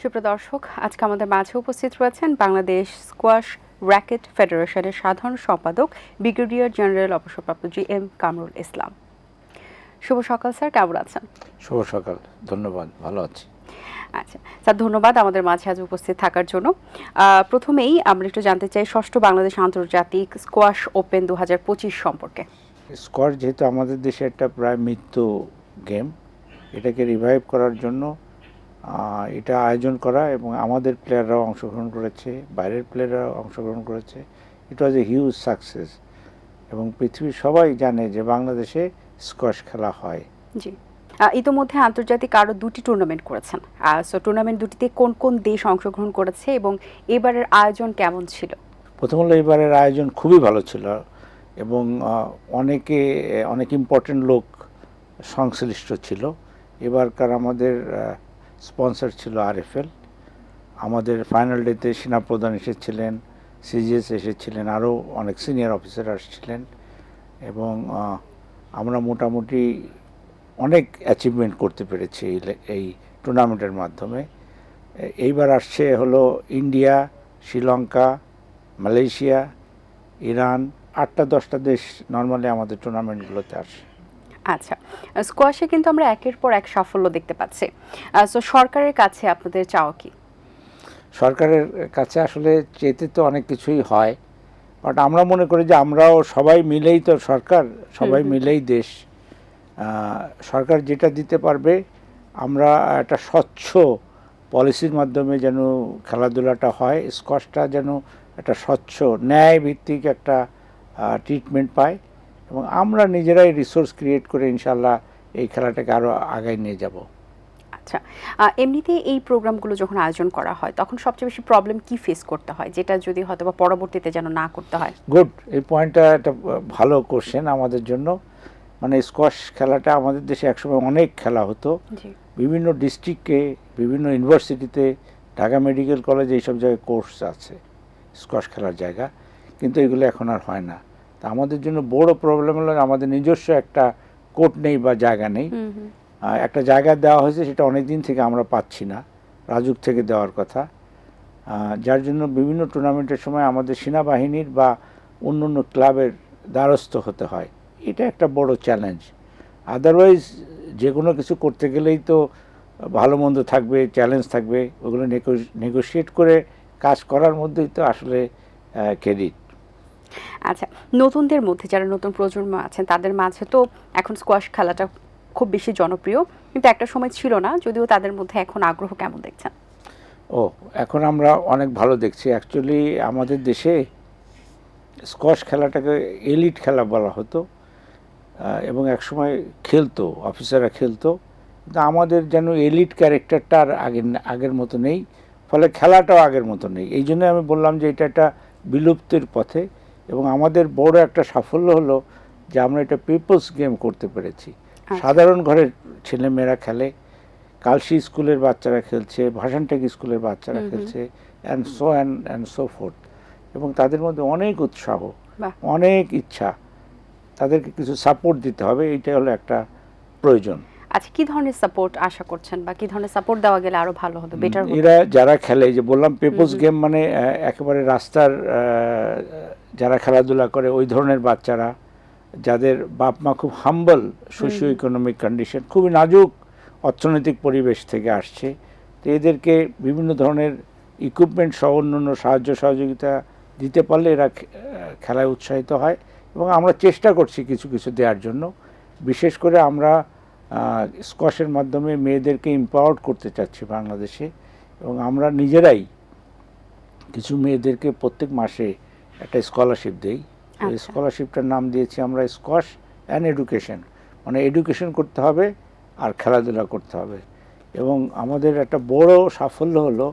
সুপ্রদর্শক আজকে আমাদের মাঝে উপস্থিত রয়েছেন বাংলাদেশ স্কোয়াশ র্যাকেট ফেডারেশনের সাধারণ সম্পাদক ব্রিগেডিয়ার জেনারেল অবসরপ্রাপ্ত জি এম কামরুল ইসলাম। শুভ সকাল স্যার। কেমন আছেন? শুভ সকাল। ধন্যবাদ। ভালো আছি। আচ্ছা স্যার ধন্যবাদ আমাদের মাঝে আজ উপস্থিত থাকার জন্য। আহ, প্রথমেই আমরা একটু জানতে চাই ষষ্ঠ বাংলাদেশ আন্তর্জাতিক স্কোয়াশ ওপেন দু হাজার পঁচিশ সম্পর্কে। স্কোয়াশ যেহেতু আমাদের দেশে একটা প্রায় মৃত্যু গেম এটাকে রিভাইভ করার জন্য এটা আয়োজন করা এবং আমাদের প্লেয়াররাও অংশগ্রহণ করেছে বাইরের প্লেয়াররাও অংশগ্রহণ করেছে। ইট ওয়াজ এ হিউজ সাকসেস এবং পৃথিবীর সবাই জানে যে বাংলাদেশে স্কোয়াশ খেলা হয়। জি। ইতোমধ্যে আন্তর্জাতিক আরও দুটি টুর্নামেন্ট করেছেন। সো টুর্নামেন্ট দুটিতে কোন কোন দেশ অংশগ্রহণ করেছে এবং এবারের আয়োজন কেমন ছিল? প্রথম হলো এবারের আয়োজন খুবই ভালো ছিল এবং অনেকে অনেক ইম্পর্টেন্ট লোক সংশ্লিষ্ট ছিল। এবারকার আমাদের স্পন্সর ছিল আরএফএল আমাদের ফাইনাল ডেতে সেনাপ্রধান এসেছিলেন সিজিএস এসেছিলেন, আরও অনেক সিনিয়র অফিসার আসছিলেন এবং আমরা মোটামুটি অনেক অ্যাচিভমেন্ট করতে পেরেছি এই টুর্নামেন্টের মাধ্যমে। এইবার আসছে হলো ইন্ডিয়া শ্রীলঙ্কা মালয়েশিয়া ইরান আটটা দশটা দেশ নর্মালি আমাদের টুর্নামেন্টগুলোতে আসে। আচ্ছা স্কোয়াশে কিন্তু আমরা একের পর এক সাফল্য দেখতে পাচ্ছি। সো সরকারের কাছে আপনাদের চাওয়া কি? সরকারের কাছে আসলে চেতে তো অনেক কিছুই হয় বাট আমরা মনে করি যে আমরাও সবাই মিলেই তো সরকার সবাই মিলেই দেশ। সরকার যেটা দিতে পারবে আমরা একটা স্বচ্ছ পলিসির মাধ্যমে যেন খেলাধুলাটা হয় স্কোয়াশটা যেন একটা স্বচ্ছ ন্যায় ভিত্তিক একটা ট্রিটমেন্ট পায়। এবং আমরা নিজেরাই রিসোর্স ক্রিয়েট করে ইনশাল্লাহ এই খেলাটাকে আরও আগায় নিয়ে যাব। আচ্ছা এমনিতে এই প্রোগ্রামগুলো যখন আয়োজন করা হয় তখন সবচেয়ে বেশি প্রবলেম কি ফেস করতে হয়? যেটা যদি হয়তো বা পরবর্তীতে যেন না করতে হয়। গুড এই পয়েন্টটা একটা ভালো কোশ্চেন আমাদের জন্য। মানে স্কোয়াশ খেলাটা আমাদের দেশে একসময় অনেক খেলা হতো। বিভিন্ন ডিস্ট্রিক্টে বিভিন্ন ইউনিভার্সিটিতে ঢাকা মেডিকেল কলেজে এইসব জায়গায় কোর্স আছে স্কোয়াশ খেলার জায়গা। কিন্তু এগুলো এখন আর হয় না। আমাদের জন্য বড় প্রবলেম হলো আমাদের নিজস্ব একটা কোর্ট নেই বা জায়গা নেই। একটা জায়গা দেওয়া হয়েছে সেটা অনেক দিন থেকে আমরা পাচ্ছি না রাজুক থেকে দেওয়ার কথা। যার জন্য বিভিন্ন টুর্নামেন্টের সময় আমাদের সেনাবাহিনীর বা অন্য অন্য ক্লাবের দ্বারস্থ হতে হয়। এটা একটা বড় চ্যালেঞ্জ আদারওয়াইজ যে কোনো কিছু করতে গেলেই তো ভালো মন্দ থাকবে চ্যালেঞ্জ থাকবে ওগুলো নেগোশিয়েট করে কাজ করার মধ্যেই তো আসলে ক্রেডিট আচ্ছা নতুনদের মধ্যে যারা নতুন প্রজন্ম আছেন, তাদের মাঝে তো এখন স্কোয়াশ খেলাটা খুব বেশি জনপ্রিয়। কিন্তু একটা সময় ছিল না, যদিও তাদের মধ্যে এখন আগ্রহ কেমন দেখছেন? ও, এখন আমরা অনেক ভালো দেখছি। অ্যাকচুয়ালি আমাদের দেশে স্কোয়াশ খেলাটাকে এলিট খেলা বলা হতো এবং একসময় খেলতো অফিসাররা খেলতো। কিন্তু আমাদের যেন এলিট ক্যারেক্টারটা আর আগের আগের মতো নেই, ফলে খেলাটাও আগের মতো নেই। এই জন্য আমি বললাম যে এটা একটা বিলুপ্তির পথে। এবং আমাদের বড় একটা সাফল্য হলো যে আমরা এটা পিপলস গেম করতে পেরেছি। সাধারণ ঘরের ছেলেমেয়েরা খেলে কালসি স্কুলের বাচ্চারা খেলছে ভাসানটেক স্কুলের বাচ্চারা খেলছে and so and and so fourth এবং তাদের মধ্যে অনেক উৎসাহ অনেক ইচ্ছা। তাদেরকে কিছু সাপোর্ট দিতে হবে এইটা হলো একটা প্রয়োজন। আচ্ছা কি ধরনের সাপোর্ট আশা করছেন বা কি ধরনের সাপোর্ট দেওয়া গেলে আরও ভালো হবে বেটার এরা যারা খেলে যে বললাম পেপোস গেম মানে একেবারে রাস্তার যারা খেলাধুলা করে ওই ধরনের বাচ্চারা যাদের বাপ মা খুব হাম্বল সোশিও ইকোনমিক কন্ডিশন খুবই নাজুক অর্থনৈতিক পরিবেশ থেকে আসছে তো এদেরকে বিভিন্ন ধরনের ইকুইপমেন্ট সহ অন্যান্য সাহায্য সহযোগিতা দিতে পারলে এরা খেলায় উৎসাহিত হয় এবং আমরা চেষ্টা করছি কিছু কিছু দেওয়ার জন্য। বিশেষ করে আমরা স্কোয়াশের মাধ্যমে মেয়েদেরকে এম্পাওয়ার্ড করতে চাচ্ছি বাংলাদেশে এবং আমরা নিজেরাই কিছু মেয়েদেরকে প্রত্যেক মাসে একটা স্কলারশিপ দেই। ওই আচ্ছা। স্কলারশিপটার নাম দিয়েছি আমরা স্কোয়াশ অ্যান্ড এডুকেশন মানে এডুকেশন করতে হবে আর খেলাধুলা করতে হবে। এবং আমাদের একটা বড় সাফল্য হলো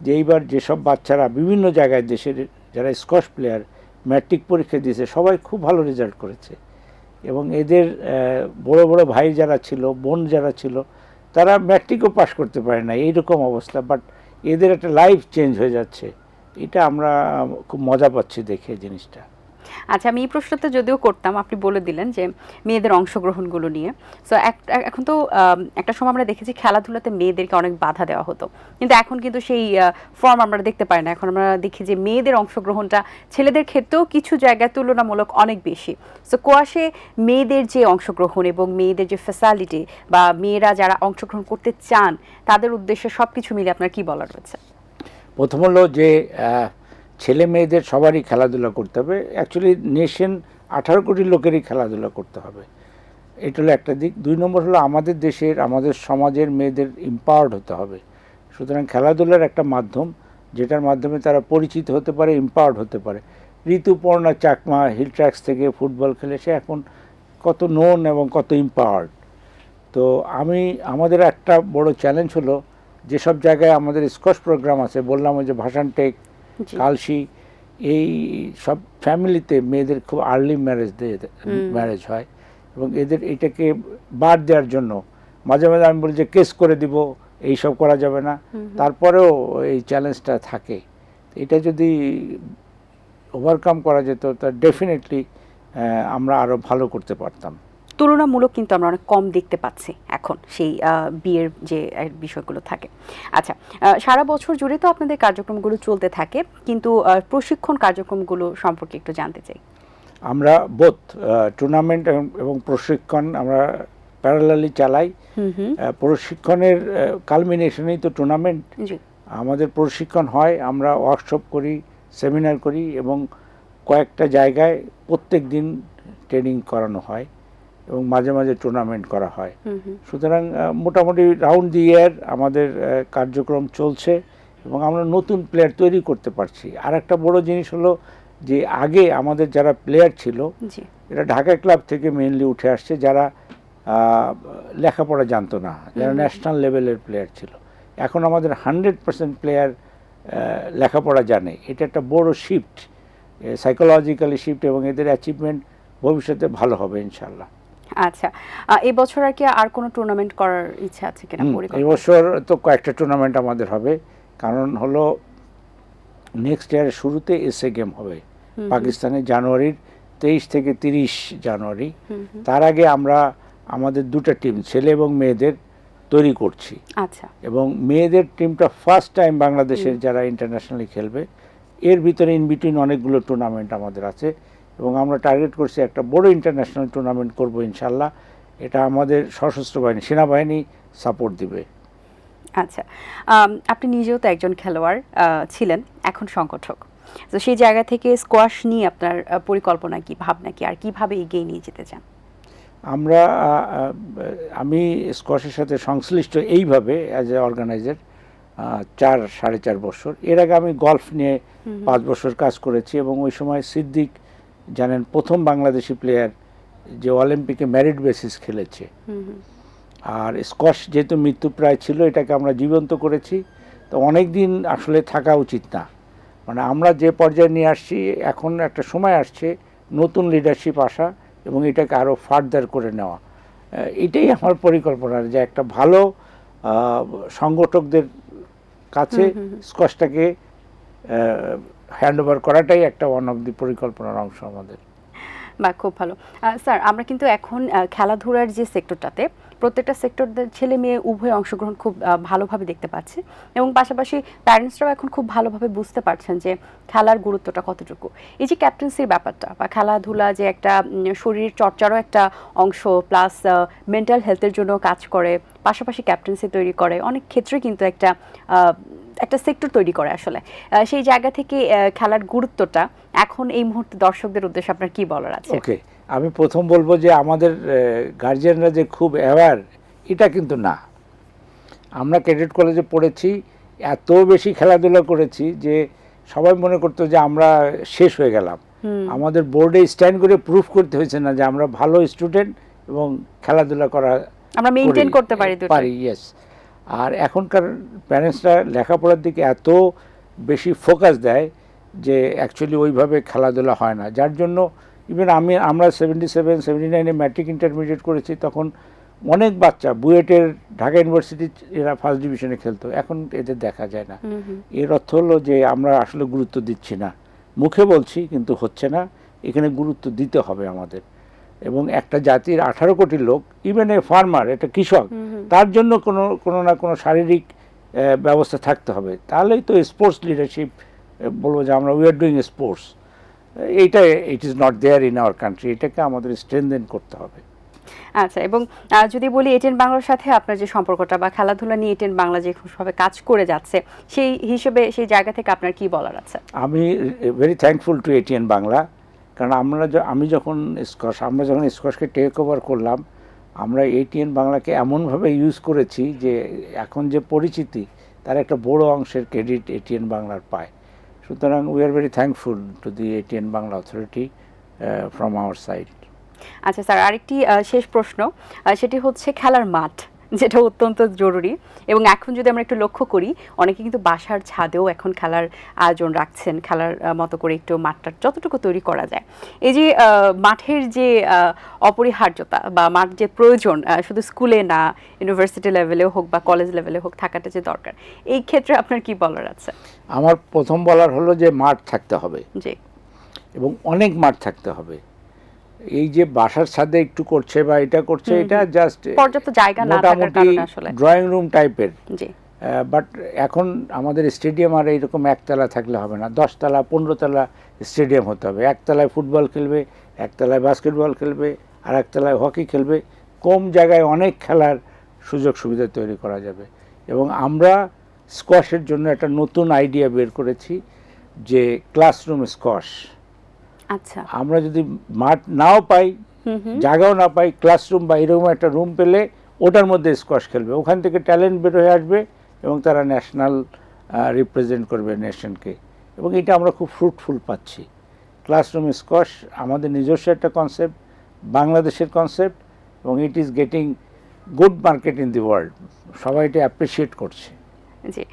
যে এইবার যেসব বাচ্চারা বিভিন্ন জায়গায় দেশের যারা স্কোয়াশ প্লেয়ার ম্যাট্রিক পরীক্ষা দিয়েছে সবাই খুব ভালো রেজাল্ট করেছে। এবং এদের বড় বড় ভাই যারা ছিল, বোন যারা ছিল, তারা ম্যাট্রিকও পাশ করতে পারে না এইরকম অবস্থা। বাট এদের একটা লাইফ চেঞ্জ হয়ে যাচ্ছে। এটা আমরা খুব মজা পাচ্ছি দেখে জিনিসটা। আচ্ছা আমি এই প্রশ্নটা যদিও করতাম, আপনি বলে দিলেন যে মেয়েদের অংশগ্রহণগুলো নিয়ে। সো এখন তো একটা সময় আমরা দেখেছি খেলাধুলাতে মেয়েদেরকে অনেক বাধা দেওয়া হতো। কিন্তু এখন কিন্তু সেই ফর্ম আমরা দেখতে পাই না। এখন আমরা দেখি যে মেয়েদের অংশগ্রহণটা ছেলেদের ক্ষেত্রেও কিছু জায়গায় তুলনামূলক অনেক বেশি। সো কোয়াশে মেয়েদের যে অংশগ্রহণ এবং মেয়েদের যে ফ্যাসালিটি বা মেয়েরা যারা অংশগ্রহণ করতে চান, তাদের উদ্দেশ্যে সব কিছু মিলে আপনার কি বলার রয়েছে? প্রথম হলো যে ছেলে মেয়েদের সবারই খেলাধুলা করতে হবে। অ্যাকচুয়ালি নেশন আঠারো কোটি লোকেরই খেলাধুলা করতে হবে। এটা হলো একটা দিক। দুই নম্বর হলো আমাদের দেশের, আমাদের সমাজের মেয়েদের ইম্পাওয়ার্ড হতে হবে। সুতরাং খেলাধুলার একটা মাধ্যম, যেটার মাধ্যমে তারা পরিচিত হতে পারে ইম্পাওয়ার্ড হতে পারে। ঋতুপর্ণা চাকমা হিল ট্র্যাক্স থেকে ফুটবল খেলে, সে এখন কত নোন এবং কত ইম্পাওয়ার্ড তো আমি, আমাদের একটা বড় চ্যালেঞ্জ হলো, যেসব জায়গায় আমাদের স্কচ প্রোগ্রাম আছে, বললাম ওই যে ভাসান টেক। কালসি এই সব ফ্যামিলিতে মেয়েদের খুব আর্লি ম্যারেজ দিয়ে ম্যারেজ হয় এবং এদের এটাকে বাদ দেওয়ার জন্য মাঝে মাঝে আমি বলি যে কেস করে দিব এইসব করা যাবে না। তারপরেও এই চ্যালেঞ্জটা থাকে। এটা যদি ওভারকাম করা যেত তা ডেফিনেটলি আমরা আরও ভালো করতে পারতাম। তুলনামূলক কিন্তু আমরা অনেক কম দেখতে পাচ্ছি এখন সেই বিয়ের যে বিষয়গুলো থাকে। আচ্ছা সারা বছর জুড়ে তো আপনাদের কার্যক্রমগুলো চলতে থাকে কিন্তু প্রশিক্ষণ কার্যক্রমগুলো সম্পর্কে একটু জানতে চাই। আমরা বোধ টুর্নামেন্ট এবং প্রশিক্ষণ আমরা প্যারালালি চালাই। হুম হুম। আহ, প্রশিক্ষণের কালমিনেশনেই তো টুর্নামেন্ট আমাদের প্রশিক্ষণ হয় আমরা ওয়ার্কশপ করি সেমিনার করি এবং কয়েকটা জায়গায় প্রত্যেক দিন ট্রেনিং করানো হয়। এবং মাঝে মাঝে টুর্নামেন্ট করা হয়। সুতরাং মোটামুটি রাউন্ড দি ইয়ার আমাদের কার্যক্রম চলছে এবং আমরা নতুন প্লেয়ার তৈরি করতে পারছি। আর একটা বড় জিনিস হলো যে আগে আমাদের যারা প্লেয়ার ছিল এটা ঢাকা ক্লাব থেকে মেনলি উঠে আসছে যারা লেখাপড়া জানতো না যারা ন্যাশনাল লেভেলের প্লেয়ার ছিল। এখন আমাদের হান্ড্রেড পার্সেন্ট প্লেয়ার লেখাপড়া জানে। এটা একটা বড় শিফট সাইকোলজিক্যালি শিফট এবং এদের অ্যাচিভমেন্ট ভবিষ্যতে ভালো হবে ইনশাল্লাহ আচ্ছা আহ, এই বছর আর কি আর কোনো টুর্নামেন্ট করার ইচ্ছা আছে কিনা হুম, এই বছর তো কয়েকটা টুর্নামেন্ট আমাদের হবে। কারণ হলো নেক্সট ইয়ারের শুরুতে এসএ গেম হবে। পাকিস্তানে জানুয়ারির তেইশ থেকে তিরিশ জানুয়ারি। তার আগে আমরা আমাদের দুটো টিম ছেলে এবং মেয়েদের তৈরি করছি। আচ্ছা। এবং মেয়েদের টিমটা ফার্স্ট টাইম বাংলাদেশের যারা ইন্টারন্যাশনালি খেলবে এর ভিতরে ইন বিটুইন অনেকগুলো টুর্নামেন্ট আমাদের আছে। এবং আমরা টার্গেট করছি একটা বড় ইন্টারন্যাশনাল টুর্নামেন্ট করব ইনশাল্লাহ। এটা আমাদের সশস্ত্র বাহিনী সেনাবাহিনী সাপোর্ট দিবে। আচ্ছা আপনি নিজেও তো একজন খেলোয়াড় ছিলেন এখন সংগঠক। তো সেই জায়গা থেকে স্কোয়াশ নিয়ে আপনার পরিকল্পনা কি ভাবনা কি আর কীভাবে এগিয়ে নিয়ে যেতে চান? আমরা আমি স্কোয়াশের সাথে সংশ্লিষ্ট এইভাবে অ্যাজ এ অর্গানাইজার চার সাড়ে চার বছর। এর আগে আমি গলফ নিয়ে পাঁচ বছর কাজ করেছি এবং ওই সময় সিদ্দিক জানেন প্রথম বাংলাদেশি প্লেয়ার যে অলিম্পিকে মেরিট বেসিস খেলেছে। আর স্কোয়াশ যেহেতু মৃত্যুপ্রায় ছিল এটাকে আমরা জীবন্ত করেছি। তো অনেক দিন আসলে থাকা উচিত না। মানে আমরা যে পর্যায়ে নিয়ে আসছি এখন একটা সময় আসছে নতুন লিডারশিপ আসা এবং এটাকে আরও ফার্দার করে নেওয়া। এটাই আমার পরিকল্পনা যে একটা ভালো সংগঠকদের কাছে। স্কোয়াশটাকে হ্যান্ড ওভার করাটাই একটা ওয়ান অফ দি পরিকল্পনার অংশ আমাদের। বা খুব ভালো। স্যার, আমরা কিন্তু এখন খেলাধুলার যে সেক্টরটাতে প্রত্যেকটা সেক্টর ছেলে মেয়ে উভয় অংশগ্রহণ খুব ভালোভাবে দেখতে পাচ্ছে এবং পাশাপাশি প্যারেন্টসরাও এখন খুব ভালোভাবে বুঝতে পারছেন যে খেলার গুরুত্বটা কতটুকু। এই যে ক্যাপ্টেন্সির ব্যাপারটা বা খেলাধুলা যে একটা শরীর চর্চারও একটা অংশ প্লাস মেন্টাল হেলথের জন্য কাজ করে, পাশাপাশি ক্যাপ্টেন্সি তৈরি করে, অনেক ক্ষেত্রে কিন্তু একটা একটা সেক্টর তৈরি করে আসলে। সেই জায়গা থেকে খেলার গুরুত্বটা এখন এই মুহূর্তে দর্শকদের উদ্দেশ্যে আপনার কি বলার আছে? ওকে আমি প্রথম বলব যে আমাদের গার্জিয়ানরা যে খুব অ্যাওয়ার এটা কিন্তু না। আমরা ক্যাডেট কলেজে পড়েছি এত বেশি খেলাধুলা করেছি যে সবাই মনে করতো যে আমরা শেষ হয়ে গেলাম। আমাদের বোর্ডে স্ট্যান্ড করে প্রুফ করতে হয়েছে না যে আমরা ভালো স্টুডেন্ট এবং খেলাধুলা করা আমরা মেনটেন করতে পারি পারি ইয়েস আর এখনকার প্যারেন্টসরা লেখাপড়ার দিকে এত বেশি ফোকাস দেয় যে অ্যাকচুয়ালি ওইভাবে খেলাধুলা হয় না। যার জন্য ইভেন আমি আমরা সেভেন্টি সেভেন সেভেন্টি নাইনে ম্যাট্রিক ইন্টারমিডিয়েট করেছি তখন অনেক বাচ্চা বুয়েটের ঢাকা ইউনিভার্সিটি এরা ফার্স্ট ডিভিশনে খেলতো। এখন এদের দেখা যায় না। এর অর্থ হলো যে আমরা আসলে গুরুত্ব দিচ্ছি না। মুখে বলছি কিন্তু হচ্ছে না। এখানে গুরুত্ব দিতে হবে আমাদের। এবং একটা জাতির আঠারো কোটি লোক ইভেন এ ফার্মার একটা কৃষক তার জন্য কোনো কোনো না কোনো শারীরিক ব্যবস্থা থাকতে হবে। তাহলেই তো স্পোর্টস লিডারশিপ বলব যে আমরা উই আর ডুইং স্পোর্টস এইটা it is not there in our country এটাকে আমাদের স্ট্রেনদেন করতে হবে। আচ্ছা এবং যদি বলি এটেন বাংলার সাথে আপনার যে সম্পর্কটা বা খেলাধুলা নিয়ে এটেন বাংলা যে ভাবে কাজ করে যাচ্ছে সেই হিসেবে সেই জায়গা থেকে আপনার কি বলার আছে? আমি very thankful to ATN Bangla. কারণ আমরা আমি যখন স্কচ, আমরা যখন স্কচকে টেক ওভার করলাম, আমরা এটিএন বাংলাকে এমনভাবে ইউজ করেছি যে এখন যে পরিচিতি, তার একটা বড় অংশের ক্রেডিট এটিএন বাংলার পায়। সুতরাং we are very thankful to the ATN Bangla authority from our side আচ্ছা স্যার, আরেকটি শেষ প্রশ্ন সেটি হচ্ছে খেলার মাঠ। যেটা অত্যন্ত জরুরি। এবং এখন যদি আমরা একটু লক্ষ্য করি অনেকে কিন্তু বাসার ছাদেও এখন খেলার আয়োজন রাখছেন খেলার মতো করে একটু মাঠটা যতটুকু তৈরি করা যায়। এই যে মাঠের যে অপরিহার্যতা বা মাঠ যে প্রয়োজন শুধু স্কুলে না ইউনিভার্সিটি লেভেলেও হোক বা কলেজ লেভেলে হোক থাকাটা যে দরকার এই ক্ষেত্রে আপনার কি বলার আছে? আমার প্রথম বলার হলো যে মাঠ থাকতে হবে। জি। এবং অনেক মাঠ থাকতে হবে। এই যে বাসার ছাদে একটু করছে বা এটা করছে এটা জাস্ট পর্যাপ্ত জায়গা না থাকার মোটামুটি কারণে আসলে। ড্রয়িং রুম টাইপের জি। বাট এখন আমাদের স্টেডিয়াম আর এইরকম একতলা থাকলে হবে না। দশতলা পনেরোতলা স্টেডিয়াম হতে হবে। একতলায় ফুটবল খেলবে একতলায় বাস্কেটবল খেলবে আর একতলায় হকি খেলবে। কম জায়গায় অনেক খেলার সুযোগ সুবিধা তৈরি করা যাবে। এবং আমরা স্কোয়াশের জন্য একটা নতুন আইডিয়া বের করেছি যে ক্লাসরুম স্কোয়াশ আচ্ছা। আমরা যদি মাঠ নাও পাই জায়গাও না পাই ক্লাসরুম বা এরকম একটা রুম পেলে ওটার মধ্যে স্কোয়াশ খেলবে। ওখান থেকে ট্যালেন্ট বের হয়ে আসবে এবং তারা ন্যাশনাল রিপ্রেজেন্ট করবে নেশনকে এবং এটা আমরা খুব ফ্রুটফুল পাচ্ছি। ক্লাসরুম স্কোয়াশ আমাদের নিজস্ব একটা কনসেপ্ট বাংলাদেশের কনসেপ্ট এবং it is getting good market in the world সবাই এটা অ্যাপ্রিসিয়েট করছে। জি।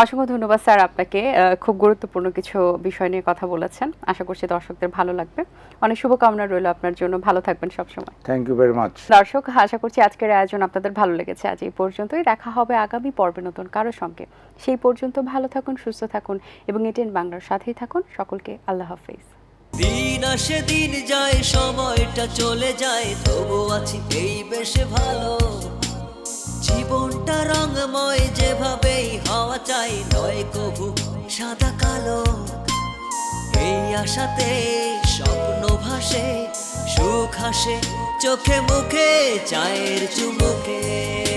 অসংখ্য ধন্যবাদ স্যার আপনাকে খুব গুরুত্বপূর্ণ কিছু বিষয় নিয়ে কথা বলেছেন। আশা করছি দর্শকদের ভালো লাগবে। অনেক শুভকামনা রইল আপনার জন্য। ভালো থাকবেন সবসময়। থ্যাংক ইউ ভেরি মাচ দর্শক আশা করছি আজকের আয়োজন আপনাদের ভালো লেগেছে। আজ এই পর্যন্তই। দেখা হবে আগামী পর্বে নতুন কারও সঙ্গে। সেই পর্যন্ত ভালো থাকুন সুস্থ থাকুন এবং এটেন বাংলার সাথেই থাকুন। সকলকে আল্লাহ হাফিজ। দিন আসে দিন যায় সময়টা চলে যায়। তবু আছি এই বেশ ভালো। জীবনটা রঙময় যেভাবেই হওয়া চাই, নয় কবু সাদা কালো। এই আশাতে স্বপ্ন ভাসে, সুখ হাসে চোখে মুখে, চায়ের চুমুকে।